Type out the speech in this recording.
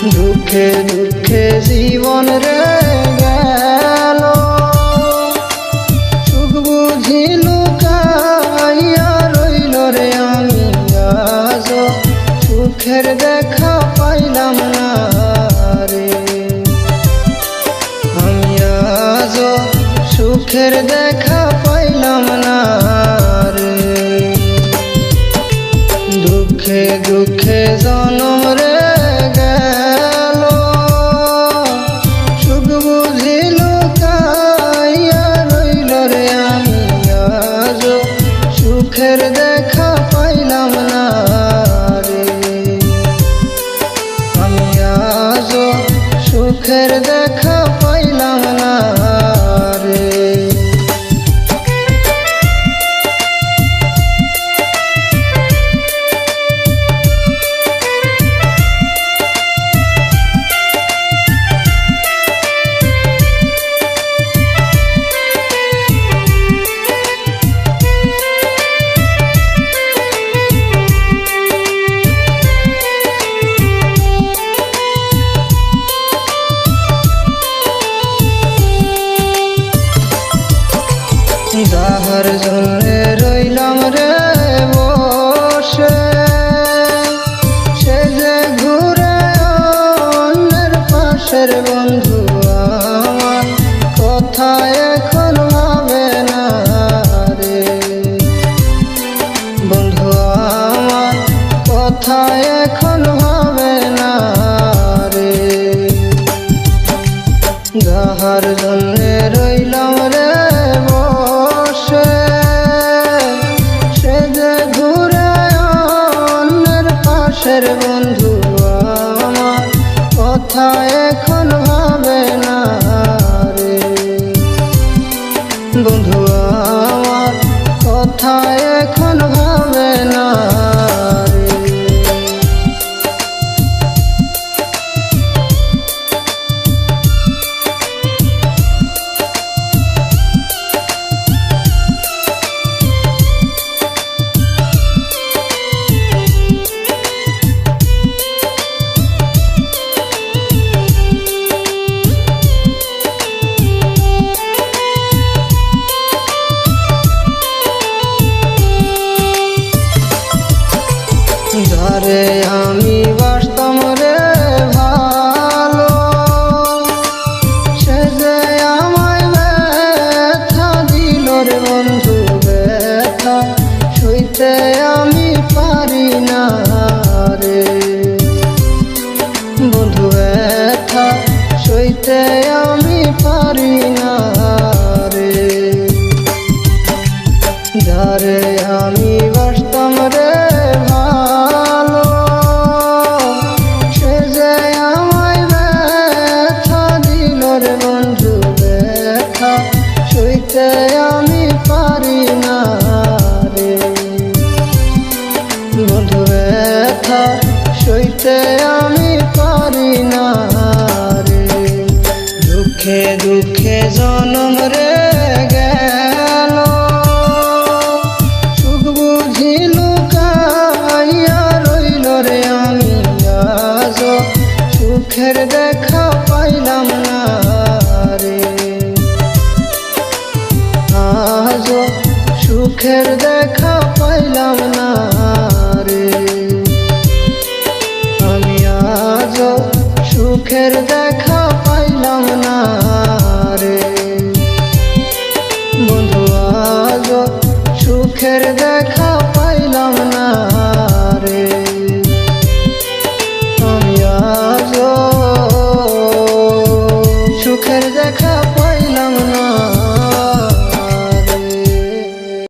দুঃখে দুঃখে জীবন রে গেল। সুখ বুঝিল কাইয়া রইল রে আমি আজ। সুখের দেখা পাইলাম না রে। আমি আজ সুখের দেখা যাহার জন্যে রইলাম রে বসে। বন্ধু আমার কথা এখন ভাবে না। যারে আমি বাসতাম রে ভালো। সে যে আমায় ব্যথা দিল রে বন্ধু, ব্যথা সইতে আমি পারি না রে। বন্ধু, ব্যথা সইতে আমি পারি সইতে আমি পারি না রে। বন্ধু ব্যথা, সইতে আমি পারি না রে। দুঃখে দুঃখে জনম রে গেল। সুখ বুঝিল কাইয়া রইল রে আমি আজ সুখের দেখা পাইলাম না রে। আজ সুখের দেখা পাইলাম না রে। আমি আজ সুখের দেখা পাইলাম না রে। বন্ধু, আজ সুখের দেখা পাইলাম না রে।